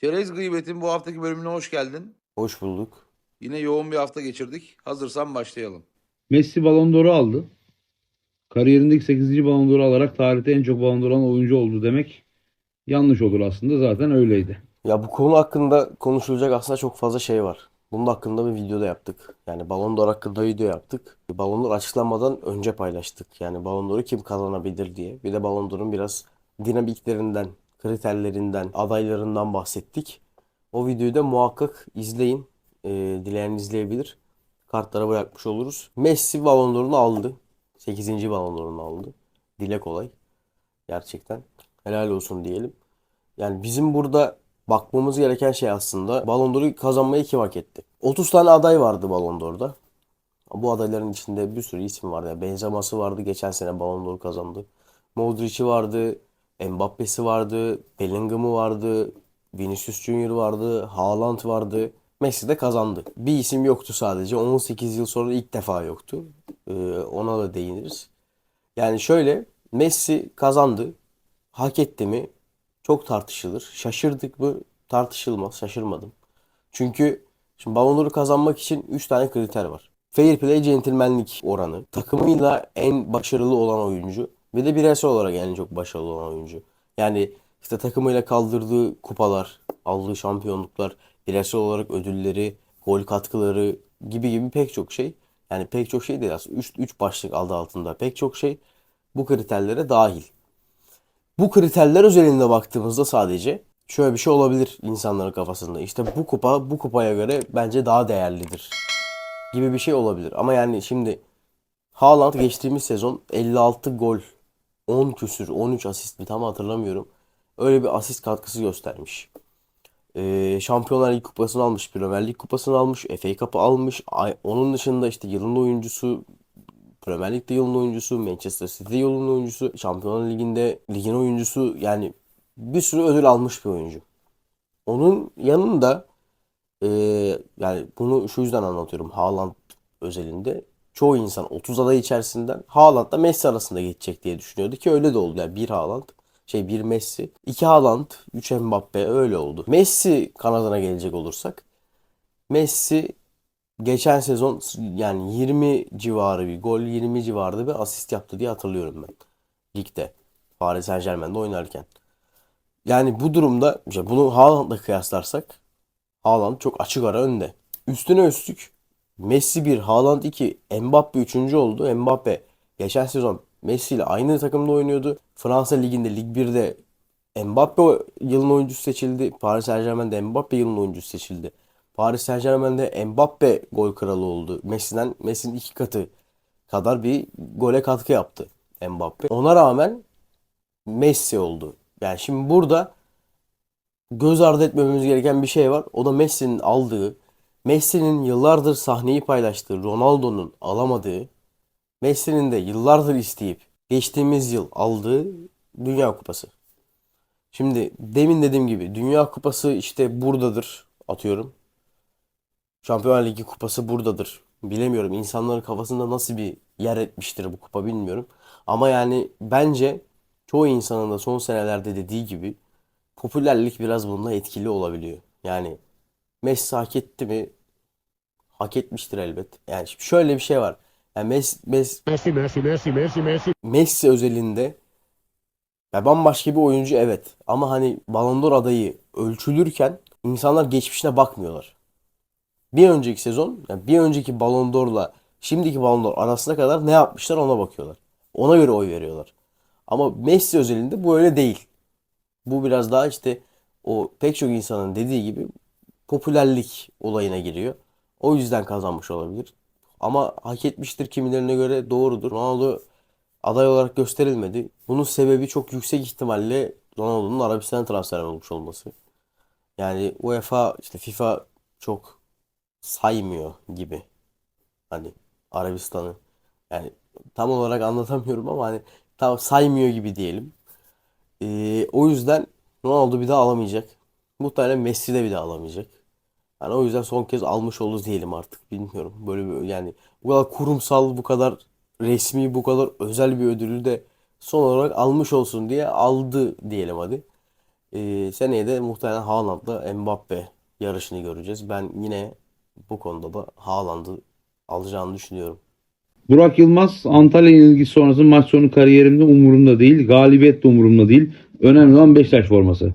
Çerez Gıybet'in bu haftaki bölümüne hoş geldin. Hoş bulduk. Yine yoğun bir hafta geçirdik. Hazırsan başlayalım. Messi Ballon d'Or'u aldı. Kariyerindeki 8. Ballon d'Or'u alarak tarihte en çok Ballon d'Or alan oyuncu oldu demek yanlış olur aslında. Zaten öyleydi. Ya bu konu hakkında konuşulacak aslında çok fazla şey var. Bunun hakkında bir videoda yaptık. Yani Ballon d'Or hakkında video yaptık. Ballon d'Or açıklanmadan önce paylaştık. Yani Ballon d'Or'u kim kazanabilir diye. Bir de Ballon d'Or'un biraz dinamiklerinden, kriterlerinden, adaylarından bahsettik. O videoyu da muhakkak izleyin. Ee, dileyen izleyebilir. Kartlara bırakmış oluruz. Messi Ballon d'Or'unu aldı. 8. Ballon d'Or'unu aldı. Dile kolay. Gerçekten. Helal olsun diyelim. Yani bizim burada bakmamız gereken şey aslında Ballon d'Or'u kazanmayı kim hak etti? 30 tane aday vardı Ballon d'Or'da. Bu adayların içinde bir sürü isim vardı. Yani Benzema'sı vardı. Geçen sene Ballon d'Or kazandı. Modric'i vardı. Mbappe'si vardı. Bellingham'ı vardı. Vinicius Junior vardı. Haaland vardı. Messi de kazandı. Bir isim yoktu sadece. 18 yıl sonra ilk defa yoktu. Ee, ona da değiniriz. Yani şöyle Messi kazandı. Hak etti mi? Çok tartışılır. Şaşırdık mı? Tartışılmaz. Şaşırmadım. Çünkü şimdi Ballon d'Or'u kazanmak için 3 tane kriter var. Fair play, centilmenlik oranı, takımıyla en başarılı olan oyuncu ve de bireysel olarak en çok başarılı olan oyuncu. Yani işte takımıyla kaldırdığı kupalar, aldığı şampiyonluklar, bireysel olarak ödülleri, gol katkıları gibi gibi pek çok şey. Yani pek çok şey değil aslında. 3 3 başlık adı altında pek çok şey bu kriterlere dahil. Bu kriterler özelinde baktığımızda sadece şöyle bir şey olabilir insanların kafasında. İşte bu kupa bu kupaya göre bence daha değerlidir gibi bir şey olabilir. Ama yani şimdi Haaland geçtiğimiz sezon 56 gol, 10 küsür, 13 asist mi tam hatırlamıyorum. Öyle bir asist katkısı göstermiş. Ee, Şampiyonlar Ligi kupasını almış, Premier Lig kupasını almış, FA Cup'ı almış. Ay- Onun dışında işte yılın oyuncusu, Premier Lig'de yılın oyuncusu, Manchester City'de yılın oyuncusu, Şampiyonlar Ligi'nde ligin oyuncusu yani bir sürü ödül almış bir oyuncu. Onun yanında e, yani bunu şu yüzden anlatıyorum Haaland özelinde. Çoğu insan 30 aday içerisinden Haaland'la Messi arasında geçecek diye düşünüyordu ki öyle de oldu. Yani bir Haaland, şey bir Messi, iki Haaland, üç Mbappe öyle oldu. Messi kanadına gelecek olursak Messi geçen sezon yani 20 civarı bir gol, 20 civarı bir asist yaptı diye hatırlıyorum ben. Ligde. Paris Saint-Germain'de oynarken. Yani bu durumda işte bunu Haaland'la kıyaslarsak Haaland çok açık ara önde. Üstüne üstlük Messi 1, Haaland 2, Mbappe 3. oldu. Mbappe geçen sezon Messi ile aynı takımda oynuyordu. Fransa Ligi'nde Lig 1'de Mbappe yılın oyuncusu seçildi. Paris Saint-Germain'de Mbappe yılın oyuncusu seçildi. Paris Saint-Germain'de Mbappe gol kralı oldu. Messi'den Messi'nin iki katı kadar bir gole katkı yaptı Mbappe. Ona rağmen Messi oldu. Yani şimdi burada göz ardı etmememiz gereken bir şey var. O da Messi'nin aldığı, Messi'nin yıllardır sahneyi paylaştığı, Ronaldo'nun alamadığı, Messi'nin de yıllardır isteyip geçtiğimiz yıl aldığı Dünya Kupası. Şimdi demin dediğim gibi Dünya Kupası işte buradadır atıyorum. Şampiyonlar Ligi kupası buradadır. Bilemiyorum insanların kafasında nasıl bir yer etmiştir bu kupa bilmiyorum. Ama yani bence çoğu insanın da son senelerde dediği gibi popülerlik biraz bunda etkili olabiliyor. Yani Messi hak etti mi? Hak etmiştir elbet. Yani şimdi şöyle bir şey var. Yani Messi, Messi, Messi, Messi, Messi, Messi, Messi. Messi özelinde ya bambaşka bir oyuncu evet. Ama hani Ballon d'Or adayı ölçülürken insanlar geçmişine bakmıyorlar. Bir önceki sezon, yani bir önceki Ballon d'Or'la şimdiki Ballon d'Or arasına kadar ne yapmışlar ona bakıyorlar. Ona göre oy veriyorlar. Ama Messi özelinde bu öyle değil. Bu biraz daha işte o pek çok insanın dediği gibi popülerlik olayına giriyor. O yüzden kazanmış olabilir. Ama hak etmiştir kimilerine göre doğrudur. Ronaldo aday olarak gösterilmedi. Bunun sebebi çok yüksek ihtimalle Ronaldo'nun Arabistan'a transfer olmuş olması. Yani UEFA işte FIFA çok saymıyor gibi. Hani Arabistan'ı. Yani tam olarak anlatamıyorum ama hani tam saymıyor gibi diyelim. Ee, o yüzden Ronaldo bir daha alamayacak. Muhtemelen Messi de bir daha alamayacak. Yani o yüzden son kez almış oldu diyelim artık. Bilmiyorum. Böyle bir yani bu kadar kurumsal, bu kadar resmi, bu kadar özel bir ödülü de son olarak almış olsun diye aldı diyelim hadi. Ee, seneye de muhtemelen Haaland'la Mbappe yarışını göreceğiz. Ben yine bu konuda da Haaland'ı alacağını düşünüyorum. Burak Yılmaz Antalya yenilgisi sonrası maç sonu kariyerimde umurumda değil. Galibiyet de umurumda değil. Önemli olan Beşiktaş forması.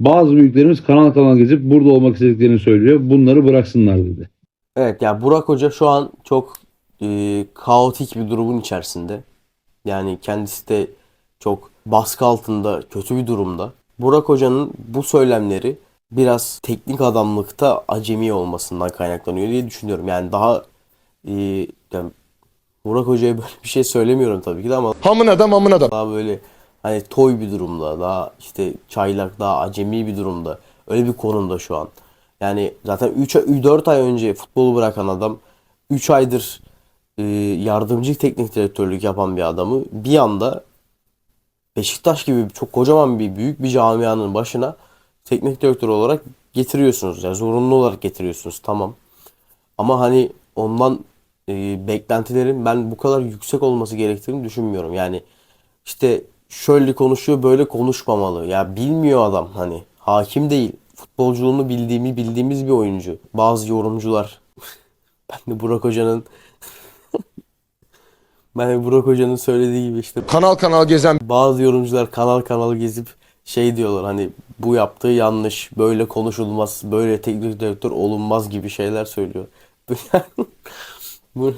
Bazı büyüklerimiz kanal kanal gezip burada olmak istediklerini söylüyor. Bunları bıraksınlar dedi. Evet ya Burak Hoca şu an çok e, kaotik bir durumun içerisinde. Yani kendisi de çok baskı altında, kötü bir durumda. Burak Hoca'nın bu söylemleri biraz teknik adamlıkta acemi olmasından kaynaklanıyor diye düşünüyorum. Yani daha e, yani Burak Hoca'ya böyle bir şey söylemiyorum tabii ki de ama Hamın adam amın adam. daha böyle hani toy bir durumda, daha işte çaylak, daha acemi bir durumda. Öyle bir konumda şu an. Yani zaten 3 4 ay önce futbolu bırakan adam 3 aydır e, yardımcı teknik direktörlük yapan bir adamı bir anda Beşiktaş gibi çok kocaman bir büyük bir camianın başına teknik direktör olarak getiriyorsunuz. Yani zorunlu olarak getiriyorsunuz. Tamam. Ama hani ondan e, beklentilerin ben bu kadar yüksek olması gerektiğini düşünmüyorum. Yani işte şöyle konuşuyor böyle konuşmamalı. Ya bilmiyor adam hani hakim değil. Futbolculuğunu bildiğimi bildiğimiz bir oyuncu. Bazı yorumcular ben de Burak Hoca'nın ben de Burak Hoca'nın söylediği gibi işte Kanal kanal gezen bazı yorumcular kanal kanal gezip şey diyorlar hani bu yaptığı yanlış, böyle konuşulmaz, böyle teknik direktör olunmaz gibi şeyler söylüyor. Bu,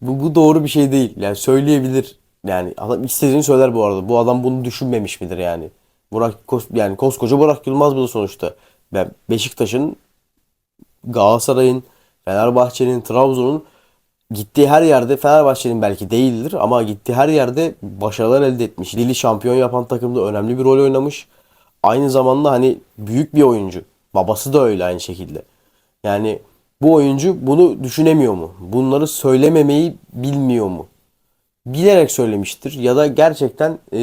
bu, bu doğru bir şey değil. Yani söyleyebilir. Yani adam istediğini söyler bu arada. Bu adam bunu düşünmemiş midir yani? Burak Kos- yani koskoca Burak Yılmaz bu sonuçta. Ben Beşiktaş'ın, Galatasaray'ın, Fenerbahçe'nin, Trabzon'un gittiği her yerde Fenerbahçe'nin belki değildir ama gittiği her yerde başarılar elde etmiş. Lille şampiyon yapan takımda önemli bir rol oynamış. Aynı zamanda hani büyük bir oyuncu. Babası da öyle aynı şekilde. Yani bu oyuncu bunu düşünemiyor mu? Bunları söylememeyi bilmiyor mu? Bilerek söylemiştir ya da gerçekten e,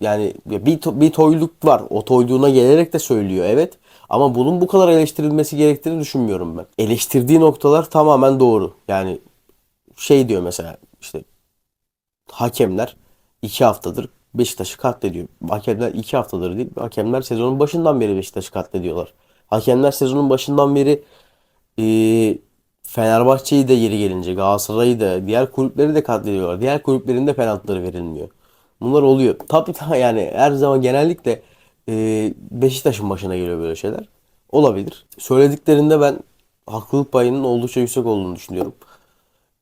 yani bir, to- bir toyluk var. O toyluğuna gelerek de söylüyor evet. Ama bunun bu kadar eleştirilmesi gerektiğini düşünmüyorum ben. Eleştirdiği noktalar tamamen doğru. Yani şey diyor mesela işte hakemler iki haftadır Beşiktaş'ı katlediyor. Hakemler iki haftadır değil. Hakemler sezonun başından beri Beşiktaş'ı katlediyorlar. Hakemler sezonun başından beri e, Fenerbahçe'yi de yeri gelince Galatasaray'ı da diğer kulüpleri de katlediyorlar. Diğer kulüplerin de penaltıları verilmiyor. Bunlar oluyor. Tabii ta- yani her zaman genellikle e, Beşiktaş'ın başına geliyor böyle şeyler. Olabilir. Söylediklerinde ben haklılık payının oldukça yüksek olduğunu düşünüyorum.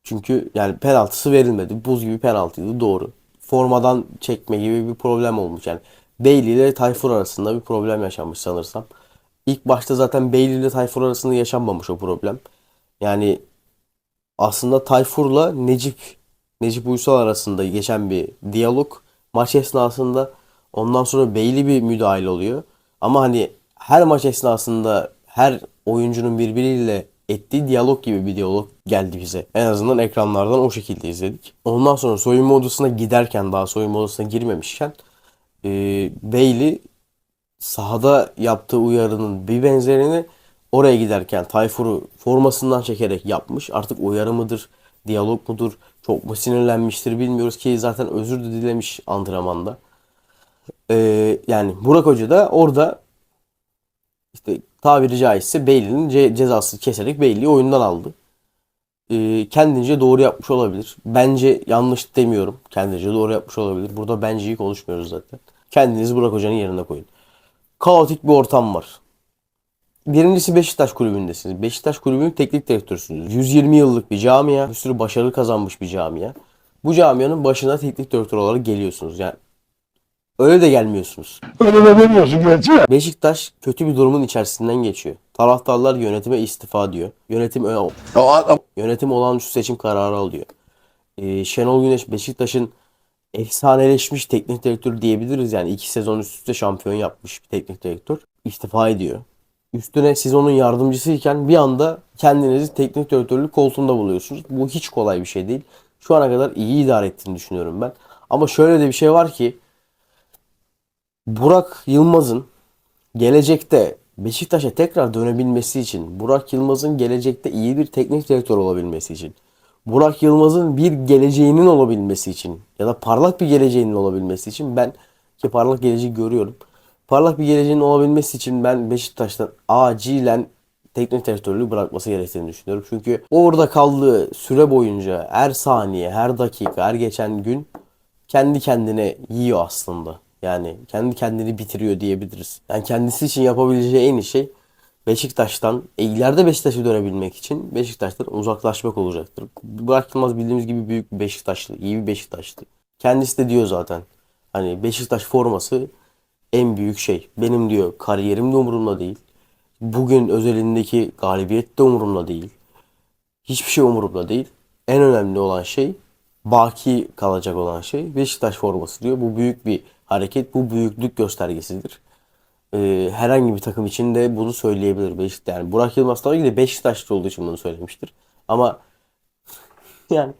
Çünkü yani penaltısı verilmedi. Buz gibi penaltıydı doğru. Formadan çekme gibi bir problem olmuş. Yani Bailey ile Tayfur arasında bir problem yaşanmış sanırsam. İlk başta zaten Bailey ile Tayfur arasında yaşanmamış o problem. Yani aslında Tayfur'la Necip Necip Uysal arasında geçen bir diyalog maç esnasında ondan sonra Bailey bir müdahale oluyor. Ama hani her maç esnasında her oyuncunun birbiriyle ettiği diyalog gibi bir diyalog geldi bize. En azından ekranlardan o şekilde izledik. Ondan sonra soyunma odasına giderken daha soyunma odasına girmemişken e, Bailey sahada yaptığı uyarının bir benzerini oraya giderken Tayfur'u formasından çekerek yapmış. Artık uyarı mıdır, diyalog mudur, çok mu sinirlenmiştir bilmiyoruz ki zaten özür de dilemiş antrenmanda. Ee, yani Burak Hoca da orada işte tabiri caizse Bailey'nin ce- cezası keserek Bailey'i oyundan aldı. Ee, kendince doğru yapmış olabilir. Bence yanlış demiyorum. Kendince doğru yapmış olabilir. Burada benciyi konuşmuyoruz zaten. Kendinizi Burak Hoca'nın yerine koyun. Kaotik bir ortam var. Birincisi Beşiktaş kulübündesiniz. Beşiktaş kulübünün teknik direktörüsünüz. 120 yıllık bir camia. Bir sürü başarı kazanmış bir camia. Bu camianın başına teknik direktör olarak geliyorsunuz. Yani öyle de gelmiyorsunuz. öyle de demiyorsun gerçi. Beşiktaş kötü bir durumun içerisinden geçiyor. Taraftarlar yönetime istifa diyor. Yönetim yönetim olağanüstü seçim kararı alıyor. Ee, Şenol Güneş Beşiktaş'ın efsaneleşmiş teknik direktör diyebiliriz. Yani iki sezon üst üste şampiyon yapmış bir teknik direktör. istifa ediyor. Üstüne siz onun yardımcısıyken bir anda kendinizi teknik direktörlük koltuğunda buluyorsunuz. Bu hiç kolay bir şey değil. Şu ana kadar iyi idare ettiğini düşünüyorum ben. Ama şöyle de bir şey var ki Burak Yılmaz'ın gelecekte Beşiktaş'a tekrar dönebilmesi için, Burak Yılmaz'ın gelecekte iyi bir teknik direktör olabilmesi için, Burak Yılmaz'ın bir geleceğinin olabilmesi için ya da parlak bir geleceğinin olabilmesi için ben ki parlak geleceği görüyorum. Parlak bir geleceğin olabilmesi için ben Beşiktaş'tan acilen teknik direktörlüğü bırakması gerektiğini düşünüyorum. Çünkü orada kaldığı süre boyunca her saniye, her dakika, her geçen gün kendi kendine yiyor aslında. Yani kendi kendini bitiriyor diyebiliriz. Yani kendisi için yapabileceği en iyi şey Beşiktaş'tan, e, ileride Beşiktaş'a dönebilmek için Beşiktaş'tan uzaklaşmak olacaktır. Burak Yılmaz bildiğimiz gibi büyük bir Beşiktaşlı, iyi bir Beşiktaşlı. Kendisi de diyor zaten. Hani Beşiktaş forması en büyük şey. Benim diyor kariyerim de umurumda değil. Bugün özelindeki galibiyet de umurumda değil. Hiçbir şey umurumda değil. En önemli olan şey baki kalacak olan şey Beşiktaş forması diyor. Bu büyük bir hareket, bu büyüklük göstergesidir. Ee, herhangi bir takım için de bunu söyleyebilir Beşiktaş. Yani Burak Yılmaz tabii ki de Beşiktaşlı olduğu için bunu söylemiştir. Ama yani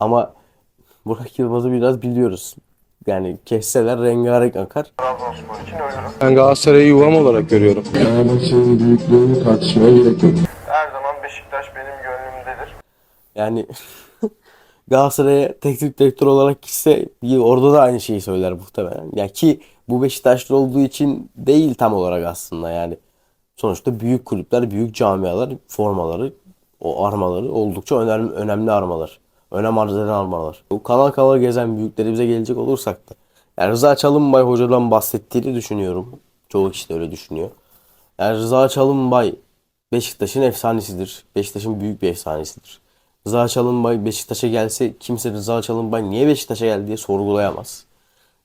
ama Burak Yılmaz'ı biraz biliyoruz. Yani kesseler rengarenk akar. Ben Galatasaray'ı yuvam olarak görüyorum. Fenerbahçe'nin büyüklüğünü tartışmaya gerek yok. Her zaman Beşiktaş benim gönlümdedir. Yani Galatasaray'a teknik direktör olarak gitse bir- orada da aynı şeyi söyler muhtemelen. Ya ki bu Beşiktaşlı olduğu için değil tam olarak aslında yani. Sonuçta büyük kulüpler, büyük camialar formaları, o armaları oldukça önemli, önemli armalar. Önem arz eden armalar. Bu kanal kanal gezen büyüklerimize gelecek olursak da. Yani Rıza Çalınbay hocadan bahsettiğini düşünüyorum. Çoğu kişi de öyle düşünüyor. Yani Rıza Çalınbay Beşiktaş'ın efsanesidir. Beşiktaş'ın büyük bir efsanesidir. Rıza Çalınbay Beşiktaş'a gelse kimse Rıza Çalınbay niye Beşiktaş'a geldi diye sorgulayamaz.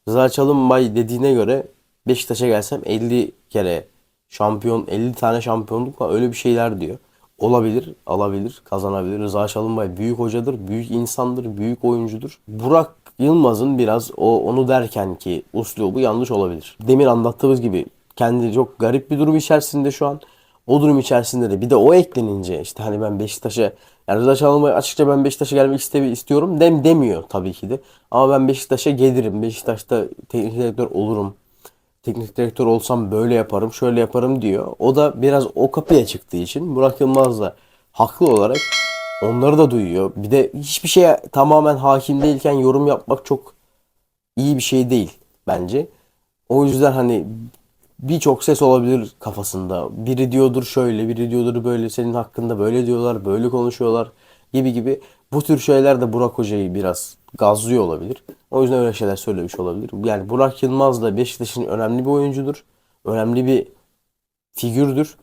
Rıza Çalınbay dediğine göre Beşiktaş'a gelsem 50 kere şampiyon 50 tane şampiyonluk var öyle bir şeyler diyor. Olabilir, alabilir, kazanabilir. Rıza Çalınbay büyük hocadır, büyük insandır, büyük oyuncudur. Burak Yılmaz'ın biraz o onu derken ki uslubu yanlış olabilir. Demin anlattığımız gibi kendi çok garip bir durum içerisinde şu an. O durum içerisinde de bir de o eklenince işte hani ben Beşiktaş'a yani Rıza Çalınbay açıkça ben Beşiktaş'a gelmek iste- istiyorum dem demiyor tabii ki de. Ama ben Beşiktaş'a gelirim. Beşiktaş'ta teknik direktör olurum. Teknik direktör olsam böyle yaparım, şöyle yaparım diyor. O da biraz o kapıya çıktığı için Burak Yılmaz da haklı olarak onları da duyuyor. Bir de hiçbir şeye tamamen hakim değilken yorum yapmak çok iyi bir şey değil bence. O yüzden hani birçok ses olabilir kafasında. Biri diyordur şöyle, biri diyordur böyle, senin hakkında böyle diyorlar, böyle konuşuyorlar gibi gibi. Bu tür şeyler de Burak Hoca'yı biraz gazlıyor olabilir. O yüzden öyle şeyler söylemiş olabilir. Yani Burak Yılmaz da Beşiktaş'ın önemli bir oyuncudur. Önemli bir figürdür.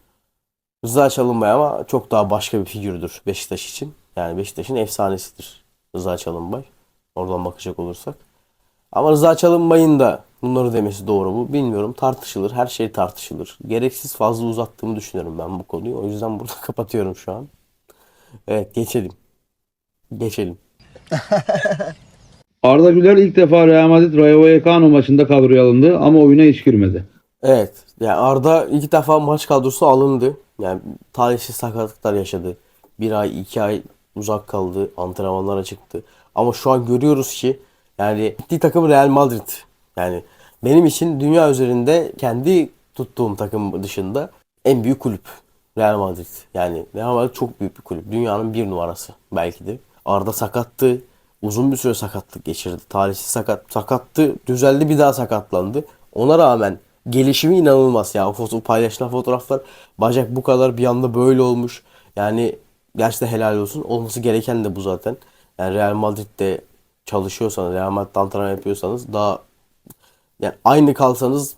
Rıza Çalınbay ama çok daha başka bir figürdür Beşiktaş için. Yani Beşiktaş'ın efsanesidir Rıza Çalınbay. Oradan bakacak olursak. Ama Rıza Çalınbay'ın da bunları demesi doğru mu bilmiyorum. Tartışılır. Her şey tartışılır. Gereksiz fazla uzattığımı düşünüyorum ben bu konuyu. O yüzden burada kapatıyorum şu an. Evet geçelim. Geçelim. Arda Güler ilk defa Real Madrid Rayo Vallecano maçında kadroya alındı ama oyuna hiç girmedi. Evet. Yani Arda iki defa maç kadrosu alındı. Yani talihsiz sakatlıklar yaşadı. Bir ay, iki ay uzak kaldı. Antrenmanlara çıktı. Ama şu an görüyoruz ki yani gittiği takım Real Madrid. Yani benim için dünya üzerinde kendi tuttuğum takım dışında en büyük kulüp Real Madrid. Yani Real Madrid çok büyük bir kulüp. Dünyanın bir numarası belki de. Arda sakattı. Uzun bir süre sakatlık geçirdi. Talihsiz sakat, sakattı. Düzeldi bir daha sakatlandı. Ona rağmen gelişimi inanılmaz ya. O foto, paylaşılan fotoğraflar bacak bu kadar bir anda böyle olmuş. Yani gerçekten helal olsun. Olması gereken de bu zaten. Yani Real Madrid'de çalışıyorsanız, Real Madrid'de antrenman yapıyorsanız daha yani aynı kalsanız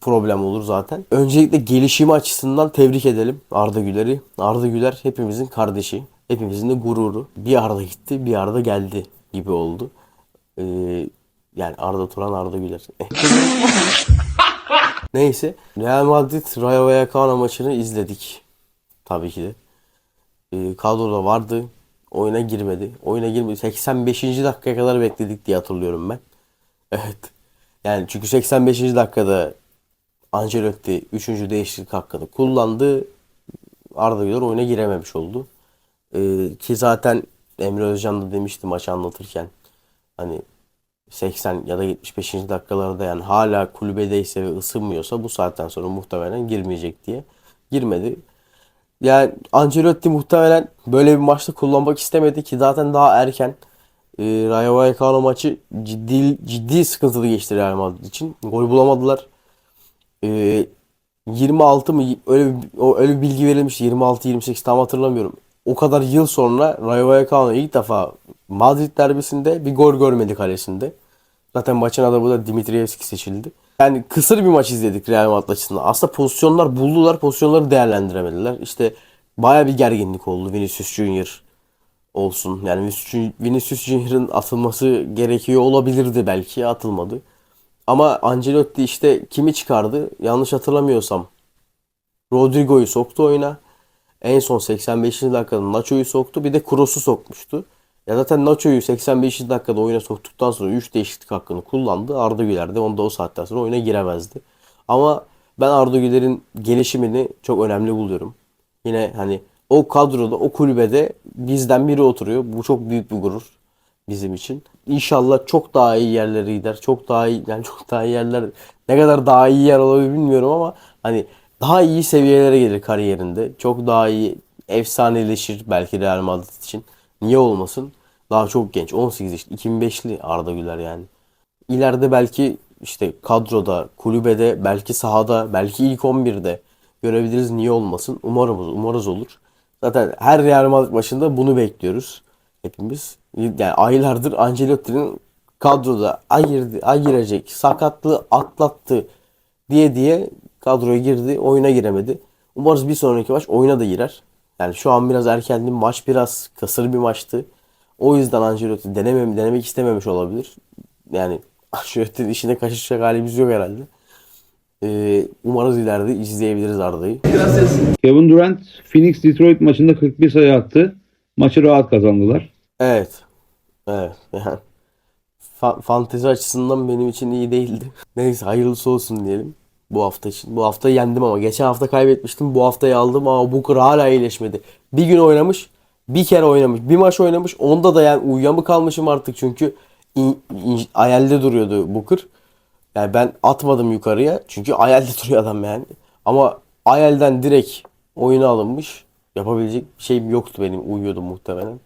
problem olur zaten. Öncelikle gelişimi açısından tebrik edelim Arda Güler'i. Arda Güler hepimizin kardeşi. Hepimizin de gururu. Bir Arda gitti, bir Arda geldi gibi oldu. Ee, yani Arda Turan, Arda Güler. Neyse. Real Madrid Rayo Vallecano maçını izledik. Tabii ki de. Ee, kadroda vardı. Oyuna girmedi. Oyuna girmedi. 85. dakikaya kadar bekledik diye hatırlıyorum ben. Evet. Yani çünkü 85. dakikada Ancelotti 3. değişiklik hakkını kullandı. Arda Güler oyuna girememiş oldu. Ee, ki zaten Emre Özcan da demişti maçı anlatırken hani 80 ya da 75. dakikalarda yani hala kulübedeyse ve ısınmıyorsa bu saatten sonra muhtemelen girmeyecek diye girmedi. Yani Ancelotti muhtemelen böyle bir maçta kullanmak istemedi ki zaten daha erken e, Rayo Vallecano maçı ciddi ciddi sıkıntılı geçti Real Madrid için. Gol bulamadılar. E, 26 mı öyle bir- öyle bir bilgi verilmişti. 26 28 tam hatırlamıyorum. O kadar yıl sonra Rayo Vallecano ilk defa Madrid derbisinde bir gol görmedi kalesinde. Zaten maçın adamı da Dimitrievski seçildi. Yani kısır bir maç izledik Real Madrid açısından. Aslında pozisyonlar buldular, pozisyonları değerlendiremediler. İşte baya bir gerginlik oldu Vinicius Junior olsun. Yani Vinicius Junior'ın atılması gerekiyor olabilirdi belki atılmadı. Ama Ancelotti işte kimi çıkardı? Yanlış hatırlamıyorsam Rodrigo'yu soktu oyuna. En son 85. dakikada Nacho'yu soktu. Bir de Kroos'u sokmuştu. Ya zaten Nacho'yu 85. dakikada oyuna soktuktan sonra 3 değişiklik hakkını kullandı. Arda Güler de onda o saatten sonra oyuna giremezdi. Ama ben Arda Güler'in gelişimini çok önemli buluyorum. Yine hani o kadroda, o kulübede bizden biri oturuyor. Bu çok büyük bir gurur bizim için. İnşallah çok daha iyi yerlere gider. Çok daha iyi yani çok daha iyi yerler ne kadar daha iyi yer olabilir bilmiyorum ama hani daha iyi seviyelere gelir kariyerinde. Çok daha iyi efsaneleşir belki Real Madrid için. Niye olmasın? Daha çok genç. 18 yaşında. 2005'li Arda Güler yani. İleride belki işte kadroda, kulübede, belki sahada, belki ilk 11'de görebiliriz. Niye olmasın? Umarız, umarız olur. Zaten her Real Madrid maçında bunu bekliyoruz hepimiz. Yani aylardır Ancelotti'nin kadroda ayırdı, ayıracak, sakatlığı atlattı diye diye kadroya girdi, oyuna giremedi. Umarız bir sonraki maç oyuna da girer. Yani şu an biraz erkendi, maç biraz kasır bir maçtı. O yüzden Ancelotti denemem, denemek istememiş olabilir. Yani Ancelotti'nin işine kaçışacak halimiz yok herhalde. Ee, umarız ileride izleyebiliriz Arda'yı. Kevin Durant Phoenix Detroit maçında 41 sayı attı. Maçı rahat kazandılar. Evet. Evet. Yani fa- fantezi açısından benim için iyi değildi. Neyse hayırlısı olsun diyelim bu hafta için. Bu hafta yendim ama geçen hafta kaybetmiştim. Bu haftayı aldım ama Booker hala iyileşmedi. Bir gün oynamış, bir kere oynamış, bir maç oynamış. Onda da yani uyuyamı kalmışım artık çünkü ayelde duruyordu Booker. Yani ben atmadım yukarıya çünkü ayelde duruyor adam yani. Ama ayelden direkt oyuna alınmış. Yapabilecek bir şeyim yoktu benim. Uyuyordum muhtemelen.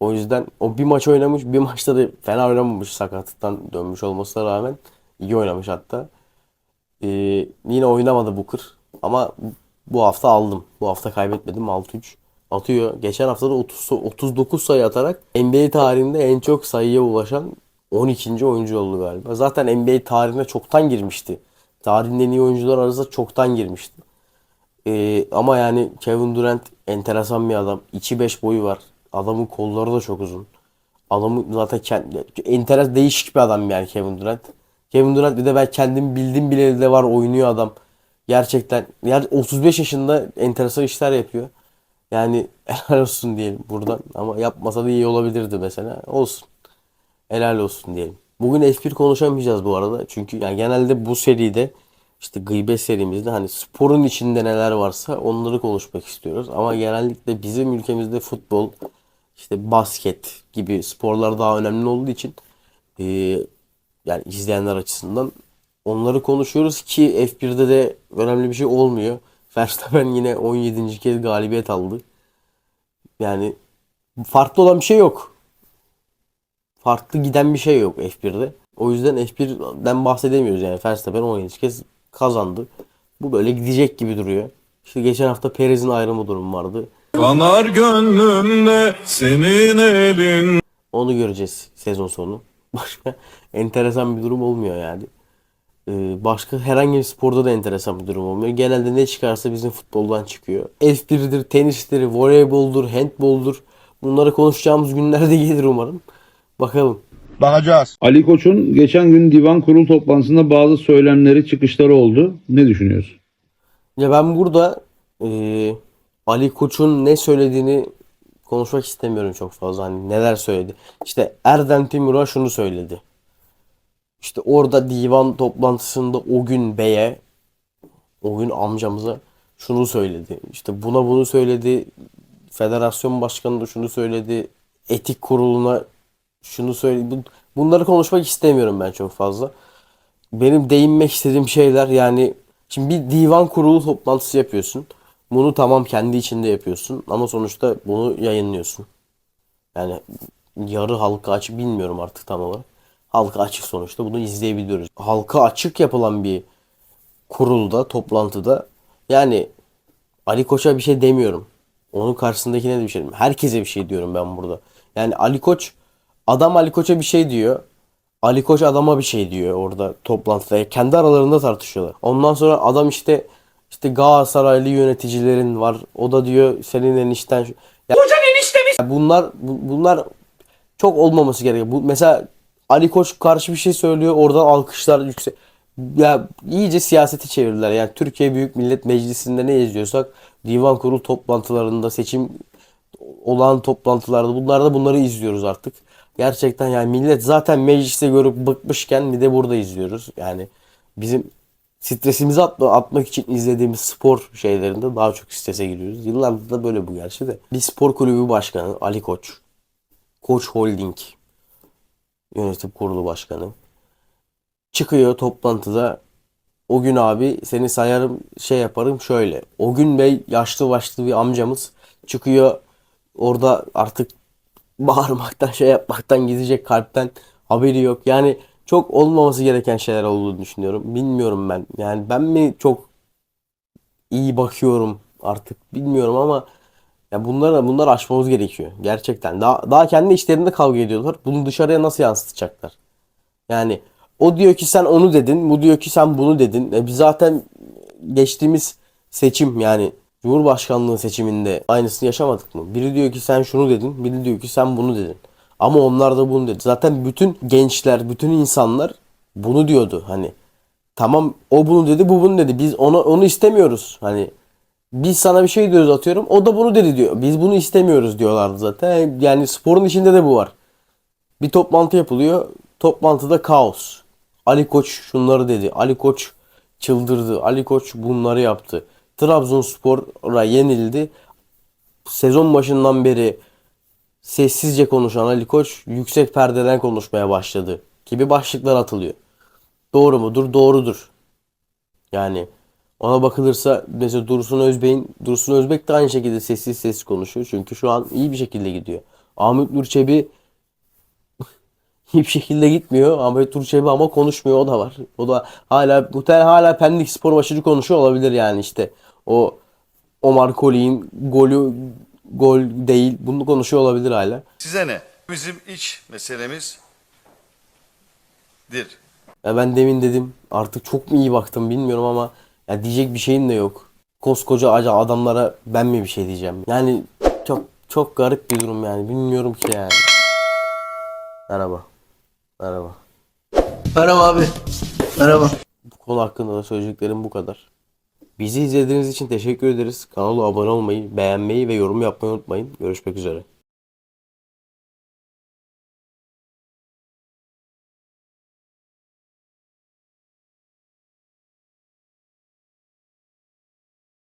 O yüzden o bir maç oynamış, bir maçta da fena oynamamış sakatlıktan dönmüş olmasına rağmen. iyi oynamış hatta. Ee, yine oynamadı Booker ama bu hafta aldım. Bu hafta kaybetmedim 6-3 atıyor. Geçen hafta da 30, 39 sayı atarak NBA tarihinde en çok sayıya ulaşan 12. oyuncu oldu galiba. Zaten NBA tarihine çoktan girmişti. Tarihin en iyi oyuncular arasında çoktan girmişti. Ee, ama yani Kevin Durant enteresan bir adam. 2-5 boyu var. Adamın kolları da çok uzun. Adamı zaten kendi, enteresan değişik bir adam yani Kevin Durant. Kevin Durant bir de ben kendim bildim bileli de var oynuyor adam. Gerçekten yani 35 yaşında enteresan işler yapıyor. Yani helal olsun diyelim buradan. Ama yapmasa da iyi olabilirdi mesela. Olsun. Helal olsun diyelim. Bugün F1 konuşamayacağız bu arada. Çünkü yani genelde bu seride işte gıybet serimizde hani sporun içinde neler varsa onları konuşmak istiyoruz. Ama genellikle bizim ülkemizde futbol, işte basket gibi sporlar daha önemli olduğu için e, yani izleyenler açısından onları konuşuyoruz ki F1'de de önemli bir şey olmuyor. Verstappen yine 17. kez galibiyet aldı. Yani farklı olan bir şey yok. Farklı giden bir şey yok F1'de. O yüzden F1'den bahsedemiyoruz yani. Verstappen 17 kez kazandı. Bu böyle gidecek gibi duruyor. İşte geçen hafta Perez'in ayrımı durumu vardı. Kanar gönlümde senin elin Onu göreceğiz sezon sonu. Başka enteresan bir durum olmuyor yani. Ee, başka herhangi bir sporda da enteresan bir durum olmuyor. Genelde ne çıkarsa bizim futboldan çıkıyor. F1'dir, tenistir, voleyboldur, handboldur. Bunları konuşacağımız günlerde gelir umarım. Bakalım. Bakacağız. Ali Koç'un geçen gün divan kurul toplantısında bazı söylemleri, çıkışları oldu. Ne düşünüyorsun? Ya ben burada eee, Ali Koç'un ne söylediğini konuşmak istemiyorum çok fazla. Hani neler söyledi. İşte Erdem Timur'a şunu söyledi. İşte orada divan toplantısında o gün beye, o gün amcamıza şunu söyledi. İşte buna bunu söyledi. Federasyon başkanı da şunu söyledi. Etik kuruluna şunu söyledi. Bu- Bunları konuşmak istemiyorum ben çok fazla. Benim değinmek istediğim şeyler yani şimdi bir divan kurulu toplantısı yapıyorsun. Bunu tamam kendi içinde yapıyorsun ama sonuçta bunu yayınlıyorsun. Yani yarı halka açık bilmiyorum artık tam olarak. Halka açık sonuçta bunu izleyebiliyoruz. Halka açık yapılan bir kurulda, toplantıda yani Ali Koç'a bir şey demiyorum. Onun karşısındakine de bir şey demiyorum. Herkese bir şey diyorum ben burada. Yani Ali Koç, adam Ali Koç'a bir şey diyor. Ali Koç adama bir şey diyor orada toplantıda. Kendi aralarında tartışıyorlar. Ondan sonra adam işte işte Galatasaraylı yöneticilerin var. O da diyor senin enişten. Ya, Bunlar bu- bunlar çok olmaması gerekiyor. Bu mesela Ali Koç karşı bir şey söylüyor. Oradan alkışlar yüksek. Ya iyice siyaseti çevirdiler. Yani Türkiye Büyük Millet Meclisi'nde ne izliyorsak divan kurulu toplantılarında seçim olan toplantılarda bunlarda bunları izliyoruz artık. Gerçekten yani millet zaten mecliste görüp bıkmışken bir de burada izliyoruz. Yani bizim stresimizi atma, atmak için izlediğimiz spor şeylerinde daha çok strese giriyoruz. Yıllardır da böyle bu gerçi de. Bir spor kulübü başkanı Ali Koç. Koç Holding yönetim kurulu başkanı. Çıkıyor toplantıda o gün abi seni sayarım şey yaparım şöyle. O gün bey yaşlı başlı bir amcamız çıkıyor orada artık bağırmaktan şey yapmaktan gidecek kalpten haberi yok. Yani çok olmaması gereken şeyler olduğunu düşünüyorum. Bilmiyorum ben. Yani ben mi çok iyi bakıyorum artık bilmiyorum ama ya bunları bunları aşmamız gerekiyor. Gerçekten. Daha, daha kendi içlerinde kavga ediyorlar. Bunu dışarıya nasıl yansıtacaklar? Yani o diyor ki sen onu dedin, bu diyor ki sen bunu dedin. E biz zaten geçtiğimiz seçim yani Cumhurbaşkanlığı seçiminde aynısını yaşamadık mı? Biri diyor ki sen şunu dedin, biri diyor ki sen bunu dedin. Ama onlar da bunu dedi. Zaten bütün gençler, bütün insanlar bunu diyordu. Hani tamam o bunu dedi, bu bunu dedi. Biz onu onu istemiyoruz. Hani biz sana bir şey diyoruz atıyorum. O da bunu dedi diyor. Biz bunu istemiyoruz diyorlardı zaten. Yani sporun içinde de bu var. Bir toplantı yapılıyor. Toplantıda kaos. Ali Koç şunları dedi. Ali Koç çıldırdı. Ali Koç bunları yaptı. Trabzonspor'a yenildi. Sezon başından beri sessizce konuşan Ali Koç yüksek perdeden konuşmaya başladı gibi başlıklar atılıyor. Doğru mudur? Doğrudur. Yani ona bakılırsa mesela Dursun Özbek'in Dursun Özbek de aynı şekilde sessiz sessiz konuşuyor. Çünkü şu an iyi bir şekilde gidiyor. Ahmet Nur Çebi iyi bir şekilde gitmiyor. Ahmet Nur Çebi ama konuşmuyor o da var. O da hala muhtemelen hala Pendik Spor maçını konuşuyor olabilir yani işte. O Omar Koli'nin golü gol değil. Bunu konuşuyor olabilir hala. Size ne? Bizim iç meselemiz dir. Ya ben demin dedim artık çok mu iyi baktım bilmiyorum ama ya diyecek bir şeyim de yok. Koskoca acı adamlara ben mi bir şey diyeceğim? Yani çok çok garip bir durum yani bilmiyorum ki yani. Merhaba. Merhaba. Merhaba abi. Merhaba. Bu konu hakkında da söyleyeceklerim bu kadar. Bizi izlediğiniz için teşekkür ederiz. Kanala abone olmayı, beğenmeyi ve yorum yapmayı unutmayın. Görüşmek üzere.